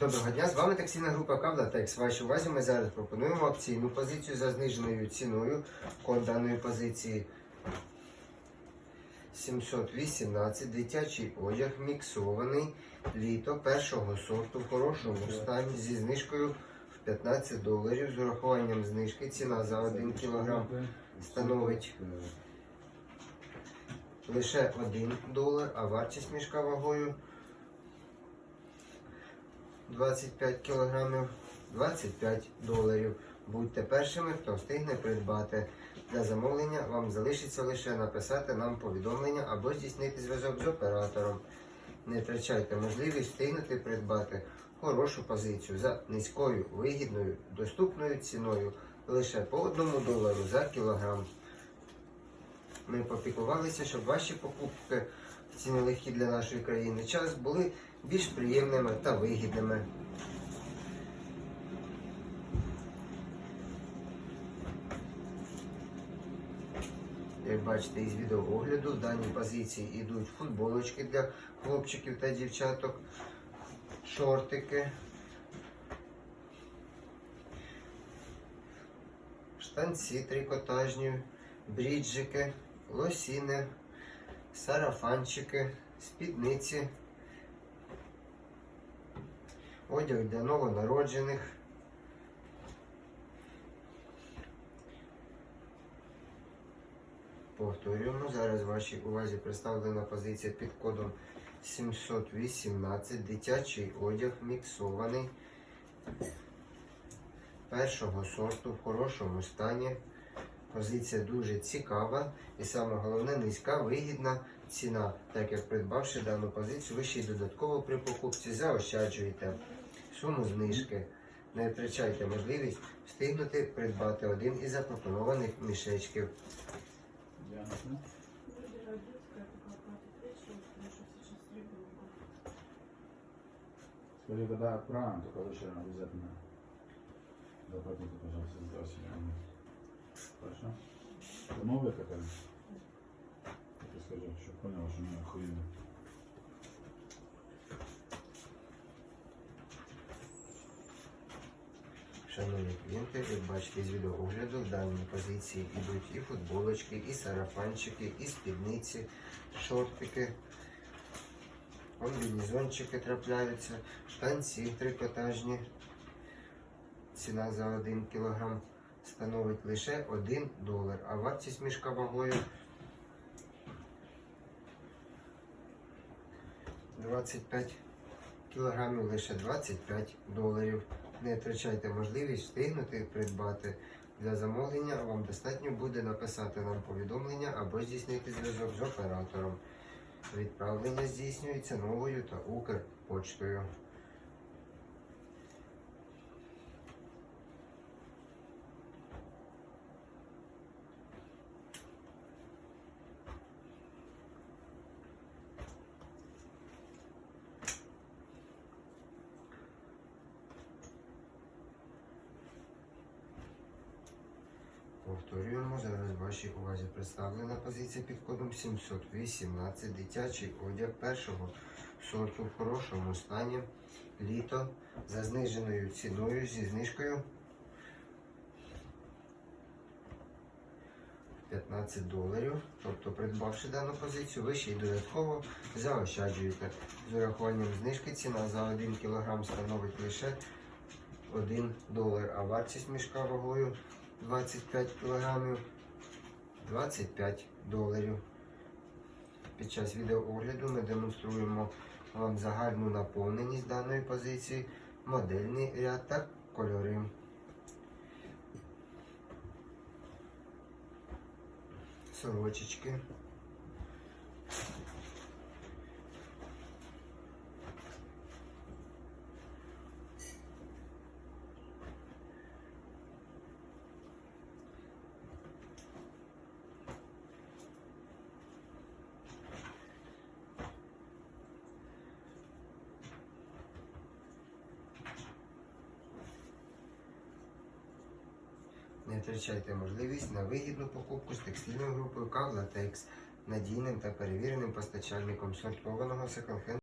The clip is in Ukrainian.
Доброго дня, з вами таксійна група Кавлатекс. Вашій увазі ми зараз пропонуємо акційну позицію за зниженою ціною. Код даної позиції 718 дитячий одяг міксований літо першого сорту в хорошому стані зі знижкою в 15 доларів з урахуванням знижки. Ціна за 1 кг становить лише 1 долар, а вартість мішка вагою 25 кілограмів 25 доларів. Будьте першими, хто встигне придбати. Для замовлення вам залишиться лише написати нам повідомлення або здійснити зв'язок з оператором. Не втрачайте можливість встигнути придбати хорошу позицію за низькою, вигідною, доступною ціною лише по 1 долару за кілограм. Ми попіклувалися, щоб ваші покупки в ці нелегкі для нашої країни час були більш приємними та вигідними. Як бачите із відеоогляду, в даній позиції йдуть футболочки для хлопчиків та дівчаток, шортики, штанці трикотажні, бріджики, лосіни, сарафанчики, спідниці, одяг для новонароджених. Повторюємо, зараз вашій увазі представлена позиція під кодом 718, дитячий одяг міксований першого сорту в хорошому стані. Позиція дуже цікава і саме головне низька вигідна ціна. Так як придбавши дану позицію, ви ще й додатково при покупці заощаджуєте суму знижки. Не втрачайте можливість встигнути придбати один із запропонованих мішечків. Скажи, когда отправим, только обязательно заплатите, пожалуйста, за. Хорошо? Это новая какая? Так и скажи, чтобы понял, что не охуенно. Шановні клієнти, як бачите з відеоогляду, даній позиції йдуть і футболочки, і сарафанчики, і спідниці, шортики, комбінезончики трапляються, штанці трикотажні. Ціна за 1 кг становить лише 1 долар, а вартість мішка вагою 25 кілограмів лише 25 доларів. Не втрачайте можливість встигнути придбати. Для замовлення вам достатньо буде написати нам повідомлення або здійснити зв'язок з оператором. Відправлення здійснюється новою та Укрпочтою. Повторюємо, зараз вашій увазі представлена позиція під кодом 718, дитячий одяг першого сорту в хорошому стані, літо за зниженою ціною зі знижкою 15 доларів. Тобто, придбавши дану позицію, ви ще й додатково заощаджуєте. З урахуванням знижки ціна за 1 кг становить лише 1 долар, а вартість мішка вагою 25 кг 25 доларів. Під час відеоогляду ми демонструємо вам загальну наповненість даної позиції, модельний ряд та кольори. Сорочечки. Не втрачайте можливість на вигідну покупку з текстильною групою Кавлатекс, надійним та перевіреним постачальником сортованого секонд-хенду